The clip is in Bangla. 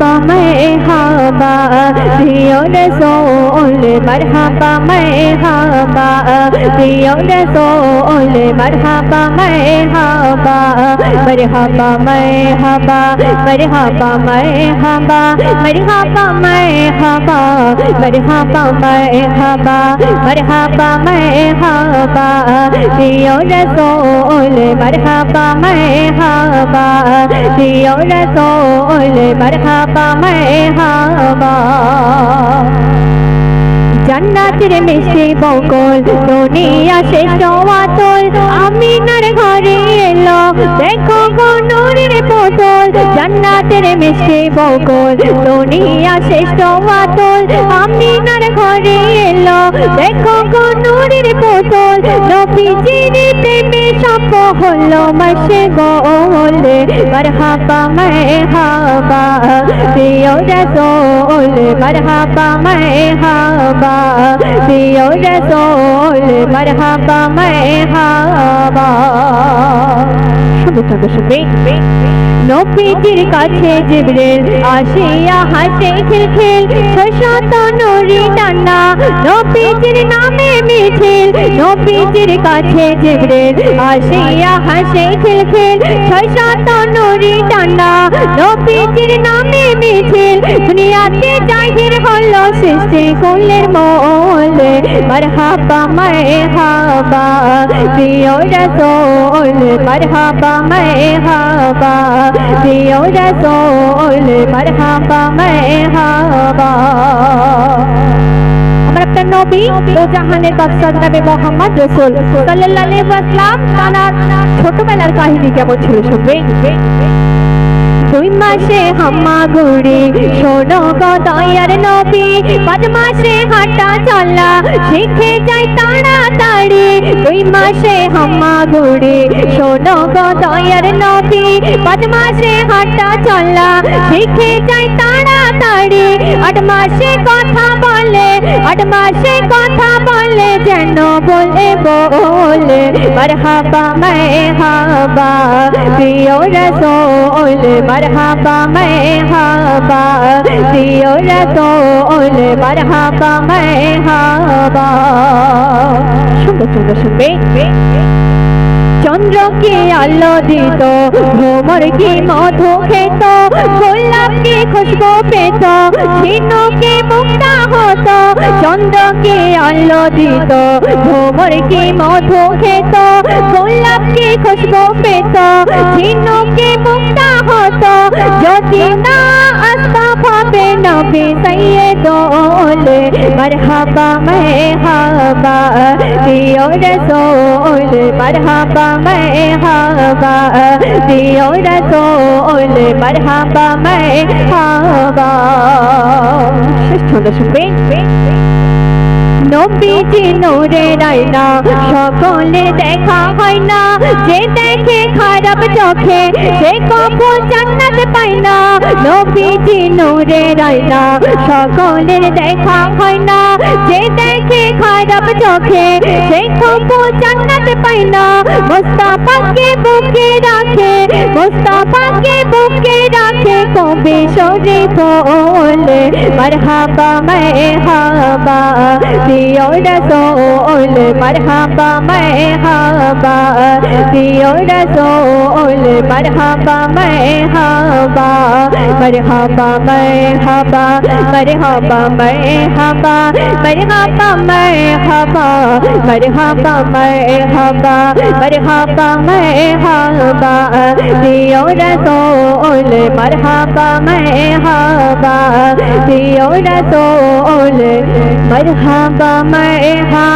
pa mai ha ba thì ở đây rồi. مرحبا مرحبا پیو رسول مرحبا مرحبا مرحبا مرحبا مرحبا مرحبا مرحبا مرحبا مرحبا مرحبا مرحبا مرحبا پیو رسول مرحبا مرحبا پیو رسول مرحبا مرحبا জান্নাতের মিষ্টি বকল দুনিয়া শেষ আমি আমিনার ঘরে এলো, দেখো গো নূরের পোতল জান্নাতের মিষ্টি বকল দুনিয়া শেষ আমি আমিনার ঘরে এলো, দেখো গো নূরের পোতল নবীজির بولو مشغول مرحبا مرحبا پیو رسول مرحبا مرحبا پیو رسول مرحبا مرحبا۔ শুভে নবীজির কাছে জিবরিল আসিয়া হাসে খিলখিল শত নুরি ডান্না নবীজির নামে মিছিল নবীজির কাছে জিবরিল আসিয়া হাসে খিলখিল শত নুরি ডান্না নবীজির নামে মিছিল, দুনিয়াতে জাহির হলো সৃষ্টি কুলের মোলে মারহাবা মারহাবা দিও রসোল, মারহাবা মারহাবা দিও রসোল মারহাবা মারহাবা আমার একটা নবী ও জাহানের বাদশাহ নবী মোহাম্মদ রসুল সাল্লাল্লাহু আলাইহি ওয়াসাল্লাম তার ছোটবেলার কাহিনী কেমন ছিল শুনবে দুই মাসে হাম্মা গুড়ি শোনো দয়ার নবী পাঁচ মাসে হাঁটা চলা, শিখে যাই তাড়াতাড়ি। দুই মাসে হাম্মা গুড়ি শোনো দয়ার নবী পাঁচ মাসে হাঁটা চলা, শিখে যাই তাড়াতাড়ি। আট মাসে কথা বলে আট মাসে কথা বলে, যেন বলে বলে, মারহাবা उल मरहबा मैं हबा जियो रसो उल मरहबा मैं हबा सुंदर सुंदर सुनबे চন্দ্রকে আলো দিত ভ্রমর কি মধু খেত, গোলাপকে খুশবু পেত ঝিনুকে মুক্তা হতো, চন্দ্রকে আলো দিত ভ্রমর কি মধু খেত, গোলাপকে খুশবু পেত ঝিনুকে মুক্তা হতো, যদি না আসতা পাবে নবী बोले मरहबा महबा दियो रसोल मरहबा महबा दियो रसोल मरहबा महबा শেষ ছন্দ শুনবেন নবীজি নূরে রাইনা সকলে দেখা হয় না। যে দেখে খারাপ চোখে, সে কখন জান্নাত পায় না। নবীজি নূরে রাইনা সকলের দেখা হয় না। যে দেখে খারাপ চোখে, সে কখন জান্নাত পায় না। মুস্তাফাকে বুকে রাখে, মুস্তাফাকে বুকে রাখে। কবে সরে বলে মারহাবা মারহাবা দিও রসোল মারহাবা মারহাবা দিও রসোল মারহাবা মারহাবা মারহাবা মারহাবা মারহাবা মারহাবা মারহাবা মারহাবা মারহাবা মারহাবা মারহাবা মারহাবা দিও রসোল मरहबा मरहबा दियो रसूल मरहबा मरहबा